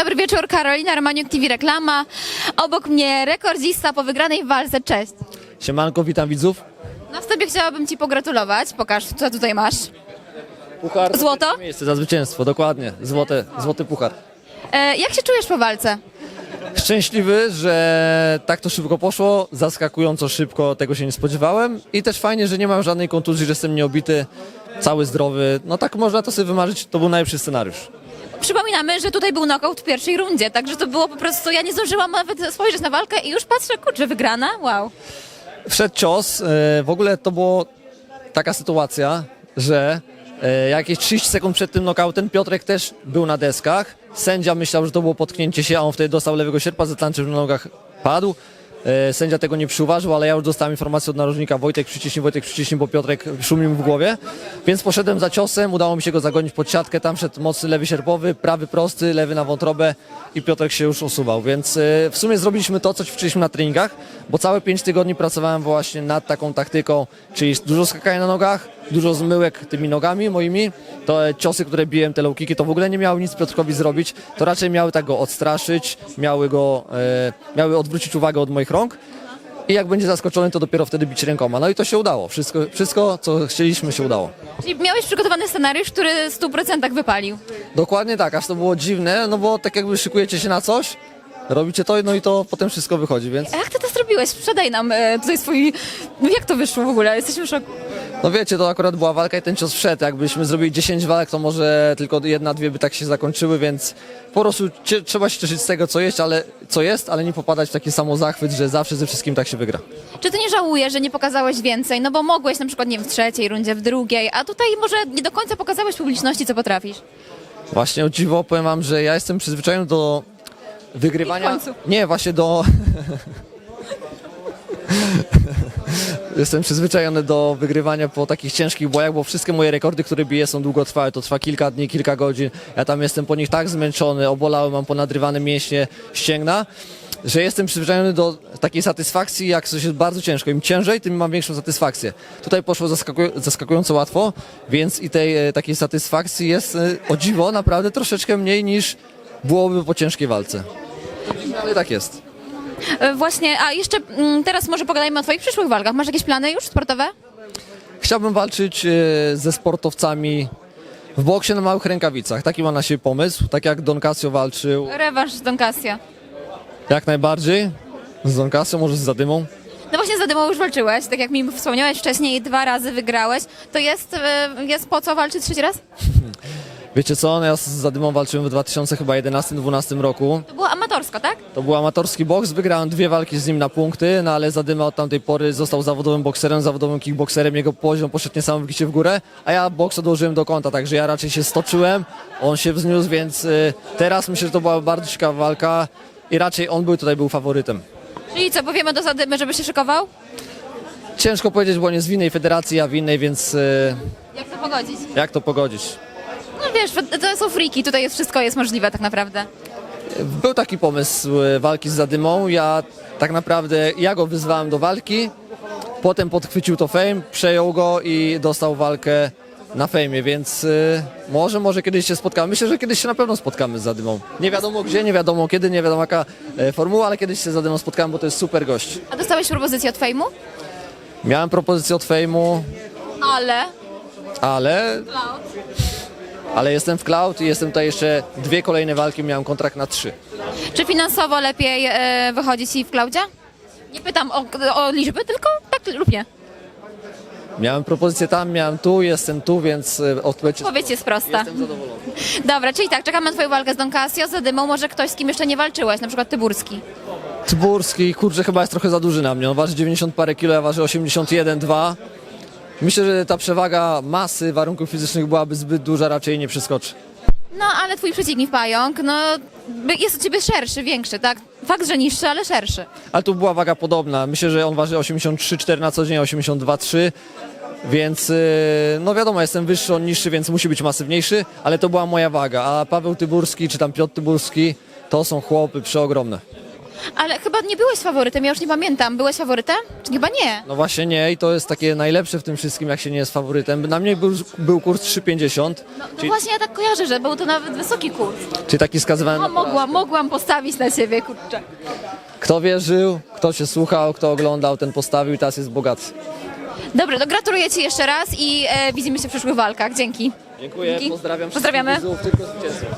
Dobry wieczór, Karolina Romaniuk TV Reklama. Obok mnie rekordzista po wygranej walce. Cześć. Siemanko, witam widzów. Na wstępie chciałabym Ci pogratulować. Pokaż, co tutaj masz. Puchar. Złoto? Miejsce za zwycięstwo, dokładnie. Złote, złoty puchar. E, jak się czujesz po walce? Szczęśliwy, że tak to szybko poszło, zaskakująco szybko, tego się nie spodziewałem i też fajnie, że nie mam żadnej kontuzji, że jestem nieobity, cały zdrowy. No tak można to sobie wymarzyć, to był najlepszy scenariusz. Przypominamy, że tutaj był knockout w pierwszej rundzie, także to było po prostu, ja nie zdążyłam nawet spojrzeć na walkę i już patrzę, kurczę, wygrana, wow. Wszedł cios, e, w ogóle to była taka sytuacja, że e, jakieś 30 sekund przed tym knockoutem Piotrek też był na deskach. Sędzia myślał, że to było potknięcie się, a on wtedy dostał lewego sierpa, zatlanczył na nogach, padł. E, Sędzia tego nie przyuważył, ale ja już dostałem informację od narożnika Wojtek przyciśnij, Wojtek przyciśnij, bo Piotrek szumił w głowie. Więc poszedłem za ciosem, udało mi się go zagonić pod siatkę, tam szedł mocny lewy sierpowy, prawy prosty, lewy na wątrobę i Piotrek się już usuwał. Więc e, w sumie zrobiliśmy to, co ćwiczyliśmy na treningach, bo całe 5 tygodni pracowałem właśnie nad taką taktyką, czyli dużo skakania na nogach, dużo zmyłek tymi nogami moimi. To ciosy, które biłem, te low kicki, to w ogóle nie miały nic Piotrkowi zrobić, to raczej miały tak go odstraszyć, miały go, e, miały odwrócić uwagę od moich rąk. I jak będzie zaskoczony, to dopiero wtedy bić rękoma. No i to się udało. Wszystko, wszystko co chcieliśmy, się udało. Czyli miałeś przygotowany scenariusz, który w 100% wypalił. Dokładnie tak, aż to było dziwne, no bo tak jakby szykujecie się na coś, robicie to, no i to potem wszystko wychodzi, więc A jak Ty to zrobiłeś? Sprzedaj nam e, tutaj swój... No jak to wyszło w ogóle? Jesteśmy w szoku. no wiecie, to akurat była walka i ten cios wszedł. Jakbyśmy zrobili 10 walk, to może tylko jedna, dwie by tak się zakończyły, więc po prostu cie, trzeba się cieszyć z tego, co jest, ale, co jest, ale nie popadać w taki samozachwyt, że zawsze ze wszystkim tak się wygra. Czy Ty nie żałujesz, że nie pokazałeś więcej? No bo mogłeś na przykład, nie wiem, w trzeciej rundzie, w drugiej, a tutaj może nie do końca pokazałeś publiczności, co potrafisz. Właśnie o dziwo powiem wam, że ja jestem przyzwyczajony do wygrywania. I w końcu. Nie, właśnie do. Jestem przyzwyczajony do wygrywania po takich ciężkich bojach, bo wszystkie moje rekordy, które biję są długotrwałe. To trwa kilka dni, kilka godzin. Ja tam jestem po nich tak zmęczony, obolały, mam ponadrywane mięśnie, ścięgna, że jestem przyzwyczajony do takiej satysfakcji, jak coś jest bardzo ciężko. Im ciężej, tym mam większą satysfakcję. Tutaj poszło zaskakuj- zaskakująco łatwo, więc i tej e, takiej satysfakcji jest e, o dziwo naprawdę troszeczkę mniej niż byłoby po ciężkiej walce. Ale tak jest. E, Właśnie, a jeszcze mm, teraz może pogadajmy o Twoich przyszłych walkach. Masz jakieś plany już sportowe? Chciałbym walczyć e, ze sportowcami w boksie na małych rękawicach. Taki ma na siebie pomysł. Tak jak Don Casio walczył, Rewanż z Don Casio. jak najbardziej. Z Don Casio, może z Zadymą. No właśnie z Zadymą już walczyłeś, tak jak mi wspomniałeś wcześniej, dwa razy wygrałeś. To jest, e, jest po co walczyć trzeci raz? Wiecie co, no ja z Zadymą walczyłem w 2011-2012 roku. To było amatorsko, tak? To był amatorski boks, wygrałem dwie walki z nim na punkty, no ale Zadyma od tamtej pory został zawodowym bokserem, zawodowym kickbokserem, jego poziom poszedł niesamowicie w górę, a ja boks odłożyłem do kąta, także ja raczej się stoczyłem, on się wzniósł, więc y, teraz myślę, że to była bardzo ciekawa walka i raczej on był tutaj był faworytem. Czyli co, powiemy do Zadymy, żeby się szykował? Ciężko powiedzieć, bo on jest w innej federacji, a w innej, więc y, Jak to pogodzić? jak to pogodzić? No wiesz, to są friki, tutaj jest wszystko jest możliwe tak naprawdę. Był taki pomysł e, walki z Zadymą. Ja tak naprawdę ja go wyzwałem do walki. Potem podchwycił to Fame, przejął go i dostał walkę na Fejmie, więc y, może, może kiedyś się spotkamy. Myślę, że kiedyś się na pewno spotkamy z Zadymą. Nie wiadomo gdzie, nie wiadomo kiedy, nie wiadomo jaka e, formuła, ale kiedyś się z Zadymą spotkamy, bo to jest super gość. A dostałeś propozycję od Fejmu? Miałem propozycję od Fejmu, Ale... ale, ale jestem w Cloud i jestem tutaj jeszcze dwie kolejne walki, miałem kontrakt na trzy. Czy finansowo lepiej e, wychodzi Ci w Klaudzie? Nie pytam o, o liczby, tylko tak lub nie. Miałem propozycję tam, miałem tu, jestem tu, więc e, odpowiedź jest Odpowiedź jest prosta. Jestem zadowolony. Dobra, czyli tak, czekamy na Twoją walkę z Don Casio, z Zadymą, może ktoś, z kim jeszcze nie walczyłeś, na przykład Tyburski. Tyburski, kurczę, chyba jest trochę za duży na mnie. On waży 90 parę kilo, ja ważę 81, 2. Myślę, że ta przewaga masy, warunków fizycznych byłaby zbyt duża, raczej nie przeskoczy. No, ale Twój przeciwnik Pająk, no, by- jest od Ciebie szerszy, większy, tak? Fakt, że niższy, ale szerszy. Ale tu była waga podobna. Myślę, że on waży 83,4 na co dzień, 82,3. Więc yy, no wiadomo, jestem wyższy, on niższy, więc musi być masywniejszy, ale to była moja waga. A Paweł Tyburski czy tam Piotr Tyburski to są chłopy przeogromne. Ale chyba nie byłeś faworytem, ja już nie pamiętam. Byłeś faworytem? Czy chyba nie? No właśnie nie i to jest takie najlepsze w tym wszystkim, jak się nie jest faworytem. Na mnie był, był kurs 3,50, No, no właśnie ja tak kojarzę, że był to nawet wysoki kurs. czyli taki skazywany No mogłam, mogłam postawić na ciebie, kurczę. Kto wierzył, kto się słuchał, kto oglądał, ten postawił i teraz jest bogaty. Dobrze, to gratuluję ci jeszcze raz i e, widzimy się w przyszłych walkach. Dzięki. Dziękuję, Dzięki. pozdrawiam Pozdrawiamy. wszystkich widzów, tylko zwycięzców.